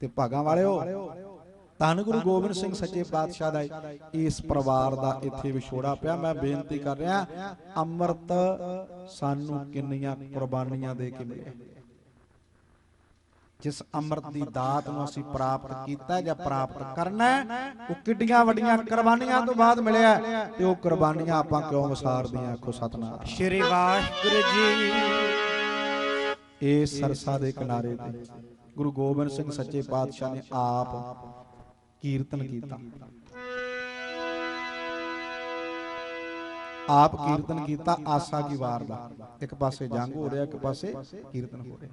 ਤੇ ਭਾਗਾਂ ਵਾਲਿਓ ਧੰਨ ਗੁਰੂ ਗੋਬਿੰਦ ਸਿੰਘ ਸੱਚੇ ਪਾਤਸ਼ਾਹ ਦਾ ਇਸ ਪਰਿਵਾਰ ਦਾ ਇੱਥੇ ਵਿਛੋੜਾ ਪਿਆ। ਮੈਂ ਬੇਨਤੀ ਕਰ ਰਿਹਾ ਅੰਮ੍ਰਿਤ ਸਾਨੂੰ ਕਿੰਨੀਆਂ ਕੁਰਬਾਨੀਆਂ ਦੇ ਕੇ ਮਿਲਿਆ ਜਿਸ ਅੰਮ੍ਰਿਤ ਦੀ ਦਾਤ ਨੂੰ ਅਸੀਂ ਪ੍ਰਾਪਤ ਕੀਤਾ ਜਾਂ ਪ੍ਰਾਪਤ ਕਰਨਾ ਉਹ ਕਿੱਡੀਆਂ ਵੱਡੀਆਂ ਕੁਰਬਾਨੀਆਂ ਤੋਂ ਬਾਅਦ ਮਿਲਿਆ ਤੇ ਉਹ ਕੁਰਬਾਨੀਆਂ ਆਪਾਂ ਕਿਉਂ ਵਿਸਾਰਦੀਆਂ ਆਖੋ ਸਤਨਾਮ। ਸ਼੍ਰੀ ਵਾਹਿਗੁਰੂ ਜੀ। ਇਸ ਸਰਸਾ ਦੇ ਕਿਨਾਰੇ ਤੇ। ਗੁਰੂ ਗੋਬਿੰਦ ਸਿੰਘ ਸੱਚੇ ਪਾਤਸ਼ਾਹ ਨੇ ਆਪ ਕੀਰਤਨ ਕੀਤਾ। ਆਪ ਕੀਰਤਨ ਕੀਤਾ, ਆਸਾ ਕੀ ਵਾਰ ਦਾ। ਇੱਕ ਪਾਸੇ ਜੰਗ ਹੋ ਰਿਹਾ, ਇੱਕ ਪਾਸੇ ਕੀਰਤਨ ਹੋ ਰਿਹਾ।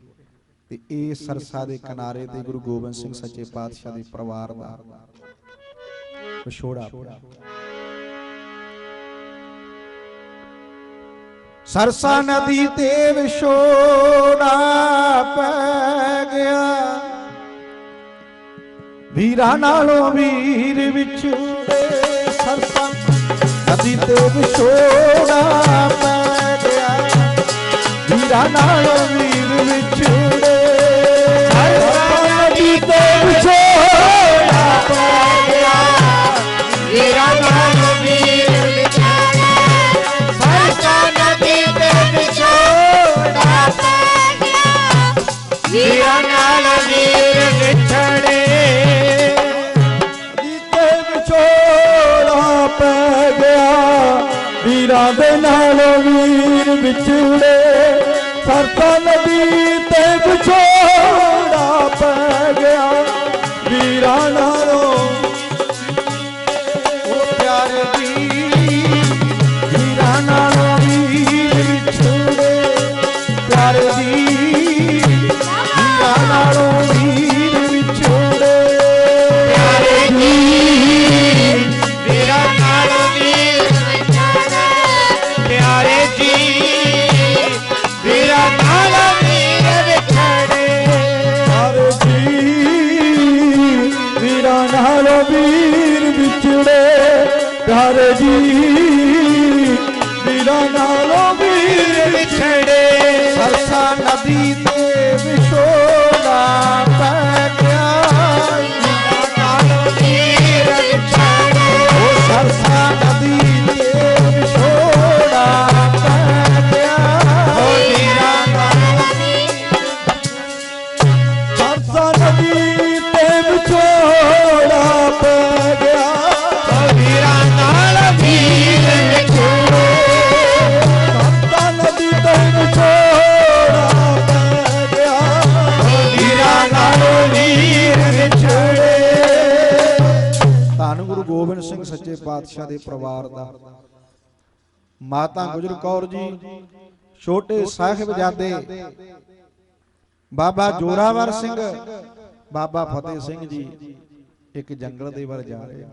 ਤੇ ਇਹ ਸਰਸਾ ਦੇ ਕਿਨਾਰੇ ਤੇ ਗੁਰੂ ਗੋਬਿੰਦ ਸਿੰਘ ਸੱਚੇ ਪਾਤਸ਼ਾਹ ਦੇ ਪਰਿਵਾਰ ਦਾ ਵਿਛੋੜਾ ਸਰਸਾ ਨਦੀ ਤੇ ਵਿਛੋੜਾ ਪੈ ਗਿਆ ਵੀਰਾਂ ਨਾਲੋਂ ਵੀਰ ਵਿਛੜੇ ਸਰਸਾ ਨਦੀ ਤੇ ਵਿਛੋੜਾ ਪੈ ਗਿਆ। ਵੀਰਾਂ ਨਾਲੋਂ ਵੀਰ ਵਿਛੜੇ ਸਰਸਾ ਵੀਰਾਂ ਦੇ ਨਾਲ ਵੀਰ ਵਿਛੜੇ ਸਰਤਾ ਨਦੀ ਤੇ ਵਿਛੋੜਾ ਪੈ ਗਿਆ। ਵੀਰਾਂ ਨਾਲੋਂ ਉਹ ਪਿਆਰੇ ਦੀ ਵੀਰਾਂ ਨਾਲੋਂ ਵੀਰ ਵਿਛੜੇ। ਪਿਆਰੇ ਦੀ ਵੀਰਾਂ ਨਾਲ ਵੀਰ ਵਿਛੜੇ ਪਿਆਰੇ ਜੀ। ਵੀਰਾਂ ਨਾਲ ਵੀਰ ਵਿਛੜੇ। ਸਰਸਾ ਨਦੀ ਗੋਬਿੰਦ ਸਿੰਘ ਸੱਚੇ ਪਾਤਸ਼ਾਹ ਦੇ ਪਰਿਵਾਰ ਦਾ। ਮਾਤਾ ਗੁਜਰ ਕੌਰ ਜੀ, ਛੋਟੇ ਸਾਹਿਬਜ਼ਾਦੇ ਬਾਬਾ ਜੋਰਾਵਰ ਸਿੰਘ, ਬਾਬਾ ਫਤਿਹ ਸਿੰਘ ਜੀ, ਇੱਕ ਜੰਗਲ ਦੇ ਵੱਲ ਜਾ ਰਹੇ